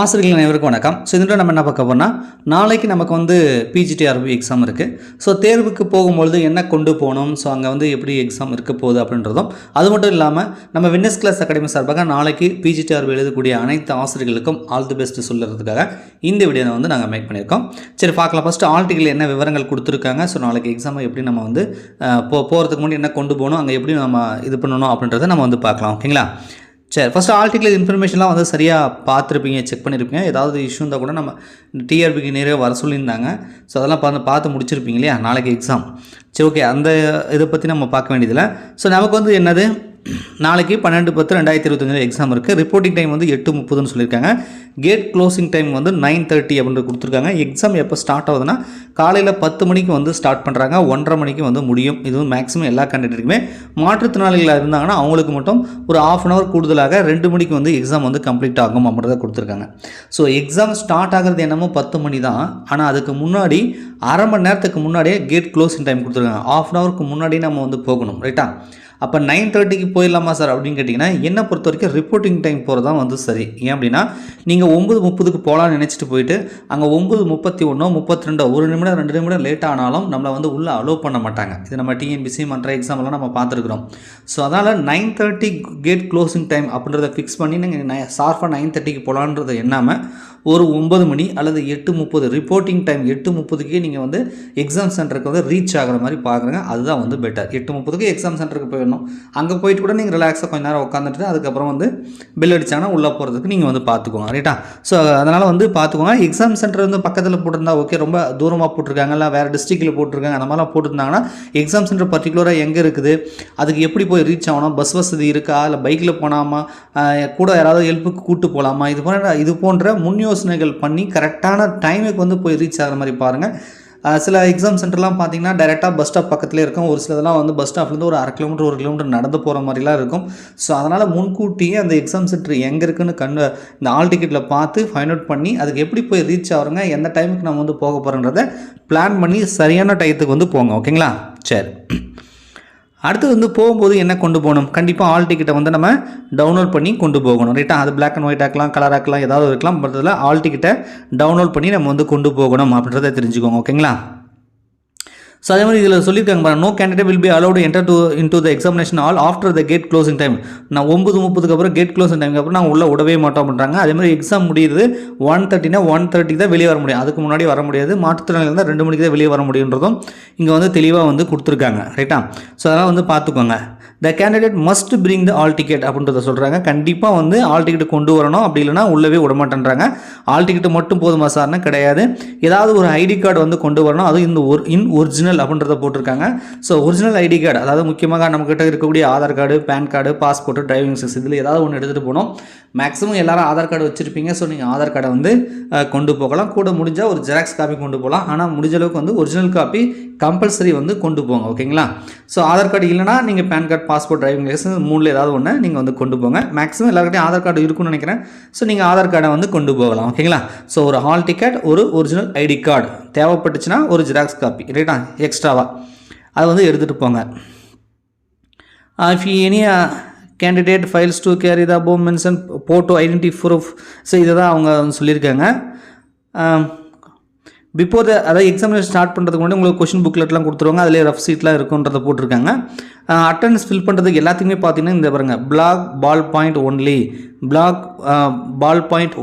ஆசிரியர்கள் அனைவருக்கும் வணக்கம். ஸோ இதில் நம்ம என்ன பார்க்க போனால் நாளைக்கு நமக்கு வந்து பிஜிடிஆர்பி எக்ஸாம் இருக்குது ஸோ தேர்வுக்கு போகும்பொழுது என்ன கொண்டு போகணும்? ஸோ அங்கே வந்து எப்படி எக்ஸாம் இருக்க போகுது அப்படின்றதும் அது மட்டும் இல்லாமல் நம்ம வின்னஸ் கிளாஸ் அகாடமி சார்பாக நாளைக்கு பிஜிடிஆர்பி எழுதக்கூடிய அனைத்து ஆசிரியர்களுக்கும் ஆல் தி பெஸ்ட் சொல்லுறதுக்காக இந்த வீடியோவை வந்து நாங்கள் மேக் பண்ணியிருக்கோம். சரி பார்க்கலாம். ஃபஸ்ட்டு ஆல்டிகள் என்ன விவரங்கள் கொடுத்துருக்காங்க? ஸோ நாளைக்கு எக்ஸாமை எப்படி நம்ம வந்து போ போகிறதுக்கு முன்னாடி என்ன கொண்டு போகணும்? அங்கே எப்படி நம்ம இது பண்ணணும் அப்படின்றத நம்ம வந்து பார்க்கலாம். ஓகேங்களா சரி ஃபஸ்ட்டு ஆர்டிக்கல் இன்ஃபர்மேஷன்லாம் வந்து சரியாக பார்த்துருப்பீங்க செக் பண்ணியிருப்பீங்க ஏதாவது இஷ்யூ இருந்தால் கூட நம்ம டிஆர்பிக்கு நிறைய வர சொல்லியிருந்தாங்க. ஸோ அதெல்லாம் பார்த்து பார்த்து முடிச்சிருப்பீங்க இல்லையா? நாளைக்கு எக்ஸாம் சரி ஓகே அந்த இதை பற்றி நம்ம பார்க்க வேண்டியதில்லை. ஸோ நமக்கு வந்து என்னது? நாளைக்கு பன்னெண்டு பத்து ரெண்டாயிரத்தி இருபத்தஞ்சில் எக்ஸாம் இருக்குது ரிப்போர்ட்டிங் டைம் வந்து எட்டு முப்பதுன்னு சொல்லியிருக்காங்க. கேட் க்ளோசிங் டைம் வந்து நைன் தேர்ட்டி அப்படின்னு கொடுத்துருக்காங்க. எக்ஸாம் எப்போ ஸ்டார்ட் ஆகுதுன்னா காலையில் பத்து மணிக்கு வந்து ஸ்டார்ட் பண்ணுறாங்க ஒன்றரை மணிக்கு வந்து முடியும். இதுவும் மேக்ஸிமம் எல்லா கேண்டிடேட்டுக்குமே மாற்றுத்திறனாளிகளாக இருந்தாங்கன்னா அவங்களுக்கு மட்டும் ஒரு ஆஃப் அன் ஹவர் கூடுதலாக ரெண்டு மணிக்கு வந்து எக்ஸாம் வந்து கம்ப்ளீட் ஆகும் அப்படின்றத கொடுத்துருக்காங்க. ஸோ எக்ஸாம் ஸ்டார்ட் ஆகிறது என்னமோ பத்து மணி தான். ஆனால் அதுக்கு முன்னாடி அரை மணி நேரத்துக்கு முன்னாடியே கேட் க்ளோசிங் டைம் கொடுத்துருக்காங்க. ஆஃப் அன் ஹவருக்கு முன்னாடி நம்ம வந்து போகணும். ரைட்டா அப்போ நைன் தேர்ட்டிக்கு போயிடலாமா சார் அப்படின்னு கேட்டிங்கன்னா என்னை பொறுத்த வரைக்கும் ரிப்போர்ட்டிங் டைம் போகிறது தான் வந்து சரி. ஏன் அப்படின்னா நீங்கள் ஒம்பது முப்பதுக்கு போகலான்னு நினச்சிட்டு போயிட்டு அங்கே ஒம்பது முப்பத்தி ஒன்றோ முப்பத்தி ரெண்டோ ஒரு நிமிடம் ரெண்டு நிமிடம் லேட் ஆனாலும் நம்மளை வந்து உள்ளே அலோவ் பண்ண மாட்டாங்க. இது நம்ம டிஎன்பிசி மற்ற எக்ஸாம்லாம் நம்ம பார்த்துருக்குறோம். ஸோ அதனால் nine thirty gate closing time அப்படின்றத ஃபிக்ஸ் பண்ணி நீங்கள் ஷார்ப்பாக நைன் தேர்ட்டிக்கு போகலான்றது என்னாமல் ஒரு ஒன்பது மணி அல்லது எட்டு முப்பது ரிப்போர்ட்டிங் டைம் எட்டு முப்பதுக்கே நீங்கள் வந்து எக்ஸாம் சென்டருக்கு வந்து ரீச் ஆகிற மாதிரி பார்க்குறேங்க அதுதான் வந்து பெட்டர் எட்டு முப்பதுக்கு எக்ஸாம் சென்டருக்கு போயிடணும். அங்கே போயிட்டு கூட நீங்கள் ரிலாக்ஸாக கொஞ்ச நேரம் உட்காந்துட்டு அதுக்கப்புறம் வந்து பில் அடித்தாங்கன்னா உள்ளே போகிறதுக்கு நீங்கள் வந்து பார்த்துக்கோங்க ரைட்டா ஸோ அதனால் வந்து பார்த்துக்கோங்க எக்ஸாம் சென்டர் வந்து பக்கத்தில் போட்டிருந்தா ஓகே ரொம்ப தூரமாக போட்டிருக்காங்க. இல்லை வேறு டிஸ்ட்ரிக்டில் போட்டிருக்காங்க. அந்த மாதிரிலாம் போட்டிருந்தாங்கன்னா எக்ஸாம் சென்டர் பர்டிகுலராக எங்கே இருக்குது? அதுக்கு எப்படி போய் ரீச் ஆகணும்? பஸ் வசதி இருக்கா? இல்லை பைக்கில் போனாமா? கூட யாராவது ஹெல்ப்புக்கு கூப்பிட்டு போகலாமா இது போன்ற இது போன்ற முன் யோசனைகள் பண்ணி கரெக்டான டைமுக்கு வந்து போய் ரீச் ஆகிற மாதிரி பாருங்கள் சில எக்ஸாம் சென்டர்லாம் பார்த்தீங்கன்னா டேரெக்டாக பஸ் ஸ்டாப் பக்கத்துலேயே இருக்கும். ஒரு சிலதெல்லாம் வந்து பஸ் ஸ்டாப்லேருந்து ஒரு அரை கிலோமீட்டர் ஒரு கிலோமீட்டர் நடந்து போகிற மாதிரிலாம் இருக்கும். ஸோ அதனால் முன்கூட்டியே அந்த எக்ஸாம் சென்டர் எங்கே இருக்குன்னு கண்டு இந்த ஆல் டிக்கெட்டில் பார்த்து ஃபைண்ட் அவுட் பண்ணி அதுக்கு எப்படி போய் ரீச் ஆகிறோங்க எந்த டைமுக்கு நம்ம வந்து போக போகிறோன்றதை பிளான் பண்ணி சரியான டயத்துக்கு வந்து போங்க. ஓகேங்களா சரி. அடுத்து வந்து போகும்போது என்ன கொண்டு போகணும்? கண்டிப்பாக ஆல் டிக்கெட்டை வந்து நம்ம டவுன்லோட் பண்ணி கொண்டு போகணும் ரைட்டா அது பிளாக் அண்ட் ஒயிட் ஆக்கலாம் கலர் ஆக்கலாம் ஏதாவது இருக்கலாம் பட் அதில் ஆல் டிக்கெட்டை டவுன்லோட் பண்ணி நம்ம வந்து கொண்டு போகணும் அப்படின்றத தெரிஞ்சுக்கோங்க ஓகேங்களா ஸோ அதே மாதிரி இதில் சொல்லியிருக்காங்க பாருங்க no candidate will be allowed enter to in the examination hall after the gate closing time நான் ஒம்பது முப்பதுக்கு அப்புறம் கேட் க்ளோசிங் டைமுக்கு அப்புறம் நான் உள்ளே விடவே மாட்டோம் பண்ணுறாங்க அதே மாதிரி எக்ஸாம் முடியுது ஒன் தேர்ட்டினா ஒன் தேர்ட்டி தான் வெளியே வர முடியும். அதுக்கு முன்னாடி வர முடியாது. மாற்றுத்திறனாளி இருந்தால் ரெண்டு மணிக்கு தான் வெளியே வர முடியுன்றதும் இங்கே வந்து தெளிவாக வந்து கொடுத்துருக்காங்க. ரைட்டா ஸோ அதெல்லாம் வந்து பார்த்துக்கோங்க. The candidate must bring the hall ticket அப்படின்றத சொல்கிறாங்க கண்டிப்பாக வந்து ஆல் டிக்கெட் கொண்டு வரணும். அப்படி இல்லைனா உள்ளவே விடமாட்டேன்றாங்க. ஆல் டிக்கெட் மட்டும் போதுமா சார்னா கிடையாது. ஏதாவது ஒரு ஐடி கார்டு வந்து கொண்டு வரணும். அதுவும் இந்த ஒரு இன் ஒரிஜினல் அப்படின்றத போட்டிருக்காங்க. ஸோ ஒரிஜினல் ஐடி கார்டு அதாவது முக்கியமாக நம்மக்கிட்ட இருக்கக்கூடிய Aadhaar card PAN card passport driving licence இதில் ஏதாவது ஒன்று எடுத்துகிட்டு போகணும். மேக்ஸிமம் எல்லாரும் ஆதார் கார்டு வச்சுருப்பீங்க. ஸோ நீங்கள் ஆதார் கார்டை வந்து கொண்டு போகலாம். கூட முடிஞ்சால் ஒரு ஜெராக்ஸ் காப்பி கொண்டு போகலாம். ஆனால் முடிஞ்ச அளவுக்கு வந்து ஒரிஜினல் காப்பி கம்பல்சரி வந்து கொண்டு போங்க ஓகேங்களா ஸோ ஆதார் கார்டு இல்லைனா நீங்கள் PAN card passport driving licence மூணில் ஏதாவது ஒன்று நீங்கள் வந்து கொண்டு போங்க. மேக்ஸிமம் எல்லாருக்கிட்டையும் ஆதார் கார்டு இருக்குன்னு நினைக்கிறேன். ஸோ நீங்கள் ஆதார் கார்டை வந்து கொண்டு போகலாம் ஓகேங்களா ஸோ ஒரு ஹால் டிக்கெட் ஒரு ஒரிஜினல் ஐடி கார்டு தேவைப்பட்டுச்சுன்னா ஒரு ஜெராக்ஸ் காப்பி ரைட்டா எக்ஸ்ட்ராவாக அதை வந்து எடுத்துகிட்டு போங்க. If any candidate fails to carry the above mentioned photo identity proof so இதை தான் அவங்க வந்து சொல்லியிருக்காங்க. Um, பிஃபோர் அதாவது எக்ஸாமினேஷன் ஸ்டார்ட் பண்ணுறதுக்கு முன்னாடி உங்களுக்கு கொஷின் புக்லெட்லாம் கொடுத்துருவாங்க. அதிலே ரஃப் சீட்லாம் இருக்குன்றதை போட்டிருக்காங்க. அட்டண்டன்ஸ் ஃபில் பண்ணுறதுக்கு எல்லாத்துக்குமே பார்த்தீங்கன்னா இந்த பாருங்கள் black ball point only black ball point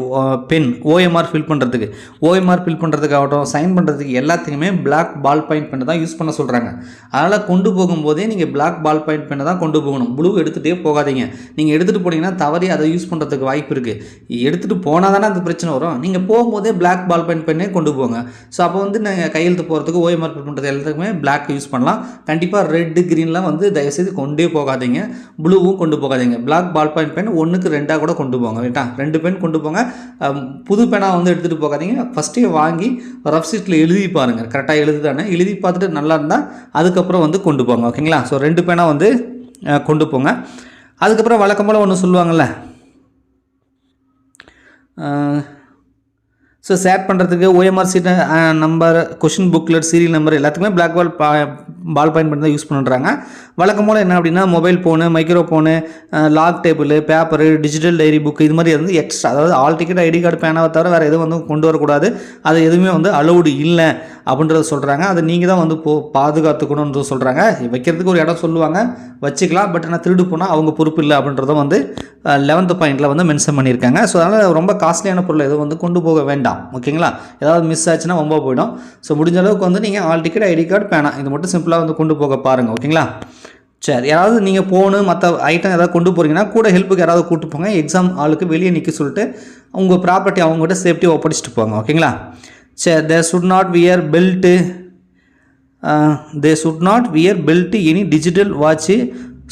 pen OMR fill பண்ணுறதுக்கு ஓஎம்ஆர் ஃபில் பண்ணுறதுக்காகட்டும் சைன் பண்ணுறதுக்கு எல்லாத்துக்குமே பிளாக் பால் பாயிண்ட் பெண்ணை தான் யூஸ் பண்ண சொல்கிறாங்க அதனால் கொண்டு போகும்போதே நீங்கள் பிளாக் பால் பாயிண்ட் பெண்ணை தான் கொண்டு போகணும். ப்ளூ எடுத்துகிட்டே போகாதீங்க. நீங்கள் எடுத்துகிட்டு போனீங்கன்னா தவறி அதை யூஸ் பண்ணுறதுக்கு வாய்ப்பு இருக்குது எடுத்துகிட்டு போனால் தானே அந்த பிரச்சனை வரும். நீங்கள் போகும்போதே பிளாக் பால் பாயிண்ட் பெண்ணே கொண்டு போங்க. ஸோ அப்போ வந்து நீங்கள் கையெழுத்து போகிறதுக்கு ஓஎம்ஆர் ஃபில் பண்ணுறது எல்லாத்துக்குமே பிளாக் யூஸ் பண்ணலாம். கண்டிப்பாக ரெட்டு க்ரீன்லாம் வந்து தயவுசெய்து கொண்டே போகாதீங்க. ப்ளூவும் கொண்டு போகாதீங்க. பிளாக் பால் பாயிண்ட் பென் ஒன்றுக்கு ரெண்டாக கூட கொண்டு போங்க ரைட்டா ரெண்டு பென் கொண்டு போங்க. புது பெனாக வந்து எடுத்துகிட்டு போகாதீங்க. ஃபஸ்ட்டே வாங்கி ரஃப் சீட்டில் எழுதி பாருங்கள் கரெக்டாக எழுதுதானே எழுதி பார்த்துட்டு நல்லா இருந்தால் அதுக்கப்புறம் வந்து கொண்டு போங்க ஓகேங்களா ஸோ ரெண்டு பேனா வந்து கொண்டு போங்க. அதுக்கப்புறம் வழக்கம் போல் ஒன்று சொல்லுவாங்கள்ல ஸோ சேட் பண்ணுறதுக்கு OMR sheet number question booklet serial number எல்லாத்துக்குமே பிளாக் பால் பா பால் பாயிண்ட் பண்ணி தான் யூஸ் பண்ணுறாங்க வழக்கம் போல் என்ன அப்படின்னா mobile phone microphone log table paper digital diary book இது மாதிரி வந்து எக்ஸ்ட்ரா அதாவது ஆல் டிக்கெட் ஐடி கார்டு பேனாவை தவிர வேறு எதுவும் வந்து கொண்டு வரக்கூடாது. அது எதுவுமே வந்து அலௌடு இல்லை. அப்படின்றத சொல்கிறாங்க அதை நீங்கள் தான் வந்து போ பாதுகாத்துக்கணுன்றது சொல்கிறாங்க வைக்கிறதுக்கு ஒரு இடம் சொல்லுவாங்க. வச்சுக்கலாம். பட் ஆனால் திருடு போனால் அவங்க பொறுப்பு இல்லை அப்படின்றதும் வந்து லெவன்த்து பாயிண்டில் வந்து மென்ஷன் பண்ணியிருக்காங்க. ஸோ அதனால் ரொம்ப காஸ்ட்லியான பொருள் எதுவும் வந்து கொண்டு போக வேண்டாம். ஓகேங்களா? ஏதாவது மிஸ் ஆச்சுன்னா ரொம்ப போயிடும். ஸோ முடிஞ்ச அளவுக்கு வந்து நீங்கள் ஆல் டிக்கெட் ஐடி கார்டு பேனா இது மட்டும் சிம்பிளாக வந்து கொண்டு போக பாருங்கள் ஓகேங்களா? சரி. யாராவது நீங்கள் ஃபோனு மற்ற ஐட்டம் ஏதாவது கொண்டு போகிறீங்கன்னா கூட ஹெல்ப்புக்கு யாராவது கூட்டு போங்க. எக்ஸாம் ஆளுக்கு வெளியே நிற்க சொல்லிட்டு உங்கள் ப்ராப்பர்ட்டி அவங்ககிட்ட சேஃப்டியாக ஒப்படைச்சிட்டு போங்க. ஓகேங்களா? சரி they should not wear belt they should not wear belt any digital watch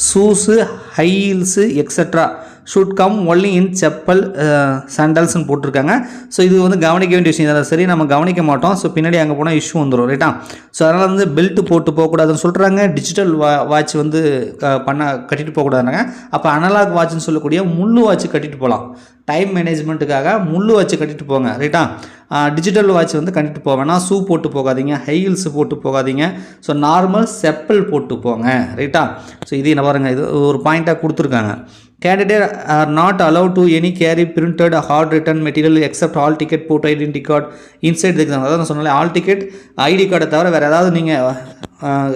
shoes high heels extra should come only in chappal சாண்டல்ஸ்னு போட்டிருக்காங்க. ஸோ இது வந்து கவனிக்க வேண்டிய விஷயம் தான் சரி நம்ம கவனிக்க மாட்டோம். ஸோ பின்னாடி அங்கே போனால் இஷ்யூ வந்துடும் ரைட்டா ஸோ அதனால் வந்து பெல்ட் போட்டு போகக்கூடாதுன்னு சொல்கிறாங்க டிஜிட்டல் வா வாட்ச் வந்து க- பண்ண கட்டிட்டு போகக்கூடாதுனாங்க அப்போ அனலாக் வாட்ச்னு சொல்லக்கூடிய முள்ளு வாட்ச் கட்டிட்டு போகலாம் டைம் மேனேஜ்மெண்ட்டுக்காக முள்ளு வாட்ச் கட்டிட்டு போங்க ரைட்டா டிஜிட்டல் வாட்ச் வந்து கட்டிட்டு போவேன்னா ஷூ போட்டு போகாதீங்க. ஹை ஹீல்ஸ் போட்டு போகாதீங்க. ஸோ நார்மல் செப்பல் போட்டு போங்க ரைட்டா ஸோ இது என்ன பாருங்கள் இது ஒரு பாயிண்ட்டாக கொடுத்துருக்காங்க. Candidate are not allowed to any carry printed handwritten material except hall ticket photo identity card inside exam அதாவது நான் சொன்னாலே ஆல் டிக்கெட் ஐடி கார்டை தவிர வேறு ஏதாவது நீங்கள்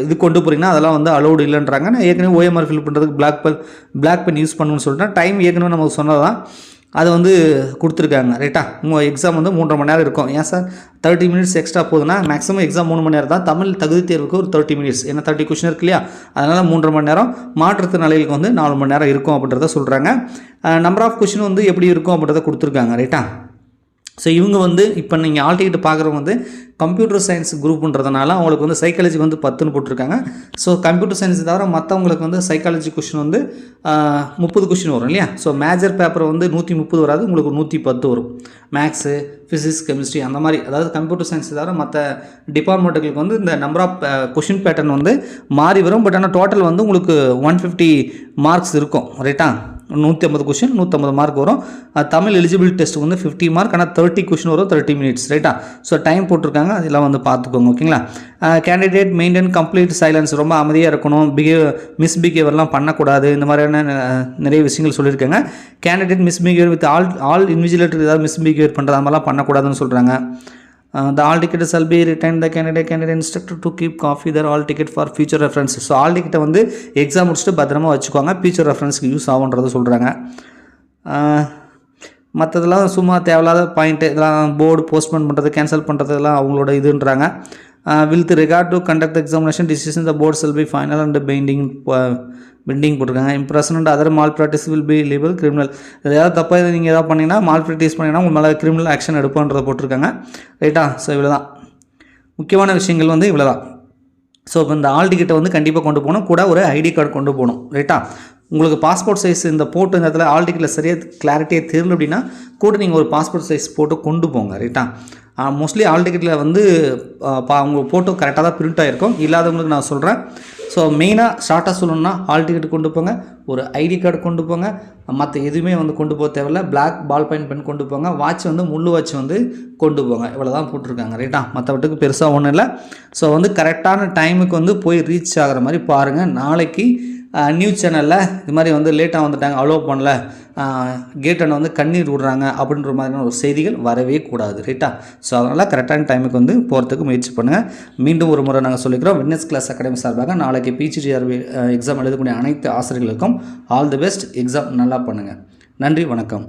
இது கொண்டு போகிறீங்கன்னா அதெல்லாம் வந்து அலௌடு இல்லைன்றாங்க. நான் ஏற்கனவே ஓஎம்ஆர் ஃபில் பண்ணுறதுக்கு black pen black pen use பண்ணணும்னு சொல்லிட்டேன். டைம் ஏற்கனவே நமக்கு சொன்னதான் அதை வந்து கொடுத்துருக்காங்க ரைட்டா உங்கள் எக்ஸாம் வந்து மூன்றரை மணி நேரம் இருக்கும். ஏன் சார்? தேர்ட்டி மினிட்ஸ் எக்ஸ்ட்ரா போகுதுன்னா மேக்ஸிமம் எக்ஸாம் மூணு மணி நேரம் தான். தமிழ் தகுதி தேர்வுக்கு ஒரு தேர்ட்டி மினிட்ஸ் ஏன்னா தேர்ட்டி கொஷின் இருக்கு இல்லையா? அதனால் மூன்றரை மணி நேரம் மாற்றுத்திறனாளிகளுக்கு வந்து நாலு மணி நேரம் இருக்கும் அப்படின்றத சொல்கிறாங்க நம்பர் ஆஃப் கொஷின் வந்து எப்படி இருக்கும் அப்படின்றத கொடுத்துருக்காங்க ரைட்டா ஸோ இவங்க வந்து இப்போ நீங்கள் ஆல் பார்க்குறவங்க வந்து கம்ப்யூட்டர் சயின்ஸ் குரூப்புன்றதுனால அவங்களுக்கு வந்து சைக்காலஜி வந்து பத்துன்னு போட்டிருக்காங்க. ஸோ கம்ப்யூட்டர் சயின்ஸ் தவிர மற்றவங்களுக்கு வந்து சைக்காலஜி கொஷின் வந்து முப்பது கொஷின் வரும் இல்லையா? ஸோ மேஜர் பேப்பர் வந்து நூற்றி முப்பது வராது உங்களுக்கு நூற்றி பத்து வரும். மேக்ஸு ஃபிசிக்ஸ் கெமிஸ்ட்ரி அந்த மாதிரி அதாவது கம்ப்யூட்டர் சயின்ஸ் தவிர மற்ற டிபார்ட்மெண்ட்டுகளுக்கு வந்து இந்த நம்பர் ஆஃப் கொஷின் பேட்டர்ன் வந்து மாறி வரும். பட் ஆனால் டோட்டல் வந்து உங்களுக்கு ஒன் ஃபிஃப்டி மார்க்ஸ் இருக்கும். ரைட்டா நூற்றி ஐம்பது கொஷின் நூற்றம்பது மார்க் வரும். தமிழ் எலிஜிபிள் டெஸ்ட் வந்து ஃபிஃப்டி மார்க் ஆனால் தேர்ட்டி கொஷின் வரும் தேர்ட்டி மினிட்ஸ் ரைட்டா ஸோ டைம் போட்டிருக்காங்க அதெல்லாம் வந்து பார்த்துக்கோங்க ஓகேங்களா கேண்டிடேட் மெயின்டைன் கம்ப்ளீட் சைலன்ஸ் ரொம்ப அமைதியாக இருக்கணும் பிஹேவ் மிஸ்பிஹேவியர்லாம் பண்ணக்கூடாது இந்த மாதிரியான நிறைய விஷயங்கள் சொல்லியிருக்காங்க. Candidate misbehaviour with all all invigilator ஏதாவது மிஸ்பிஹேவியர் பண்ணுறது மாதிரிலாம் பண்ணக்கூடாதுன்னு சொல்கிறாங்க the hall ticket shall be returned the candidate candidate instructed to keep copy their all ticket for future reference so hall டிக்கெட்டை வந்து எக்ஸாம் முடிச்சுட்டு பத்திரமா வச்சுக்கோங்க. ஃபியூச்சர் ரெஃபரன்ஸ்க்கு யூஸ் ஆகுன்றதை சொல்கிறாங்க uh, மற்றதெல்லாம் சும்மா தேவையில்லாத பாயிண்ட்டு இதெல்லாம் போர்டு போஸ்ட்போன் பண்ணுறது கேன்சல் பண்ணுறது இதெல்லாம் அவங்களோட இதுன்றாங்க. With regard to conduct examination decision the board shall be final and painting pending போட்டிருக்காங்க. Impression and other malpractice will be liable criminal ஏதாவது தப்பாக நீங்கள் ஏதாவது பண்ணிங்கன்னா மால் ப்ராக்டிஸ் பண்ணிங்கன்னா உங்கள் மேலே கிரிமினல் ஆக்ஷன் எடுப்போன்றதை போட்டிருக்காங்க. ரைட்டா ஸோ இவ்வளோ தான் முக்கியமான விஷயங்கள் வந்து இவ்வளோ தான் ஸோ இப்போ இந்த ஆல் டிக்கெட்டை வந்து கண்டிப்பாக கொண்டு போகணும். கூட ஒரு ஐடி கார்டு கொண்டு போகணும். ரைட்டா உங்களுக்கு பாஸ்போர்ட் சைஸ் இந்த போட்டு இந்த இடத்துல ஆல் டிக்கெட்டில் சரியாக கிளாரிட்டியாக தெரியல அப்படின்னா கூட நீங்கள் ஒரு பாஸ்போர்ட் சைஸ் போட்டு கொண்டு போங்க. ரைட்டா மோஸ்ட்லி ஆல் டிக்கெட்டில் வந்து பா உங்கள் ஃபோட்டோ கரெக்டாக தான் பிரிண்ட் ஆகிருக்கும் இல்லாதவங்களுக்கு நான் சொல்கிறேன் ஸோ மெயினாக ஷார்ட்டாக சொல்லணும்னா ஹால் டிக்கெட் கொண்டு போங்க ஒரு ஐடி கார்டு கொண்டு போங்க மற்ற எதுவுமே வந்து கொண்டு போக தேவையில்ல. பிளாக் பால் பாயிண்ட் பென் கொண்டு போங்க வாட்ச் வந்து முள் வாட்ச் வந்து கொண்டு போங்க. இவ்வளோ தான் போட்டிருக்காங்க ரைட்டா மற்றவட்டுக்கு பெருசாக ஒன்றும் இல்லை. ஸோ வந்து கரெக்டான டைமுக்கு வந்து போய் ரீச் ஆகிற மாதிரி பாருங்கள் நாளைக்கு நியூஸ் சேனலில் இது மாதிரி வந்து லேட்டாக வந்துட்டாங்க அலோவ் பண்ணல. கேட்டனை வந்து கண்ணீர் விடுறாங்க அப்படின்ற மாதிரியான ஒரு செய்திகள் வரவே கூடாது ரைட்டா ஸோ அதனால் கரெக்டான டைமுக்கு வந்து போகிறதுக்கு முயற்சி பண்ணுங்கள் மீண்டும் ஒரு முறை நாங்கள் சொல்லிக்கிறோம் விட்னஸ் கிளாஸ் அகாடமி சார்பாக நாளைக்கு பிஜிடிஆர்பி எக்ஸாம் எழுதக்கூடிய அனைத்து ஆசிரியர்களுக்கும் ஆல் தி பெஸ்ட் எக்ஸாம் நல்லா பண்ணுங்கள் நன்றி வணக்கம்.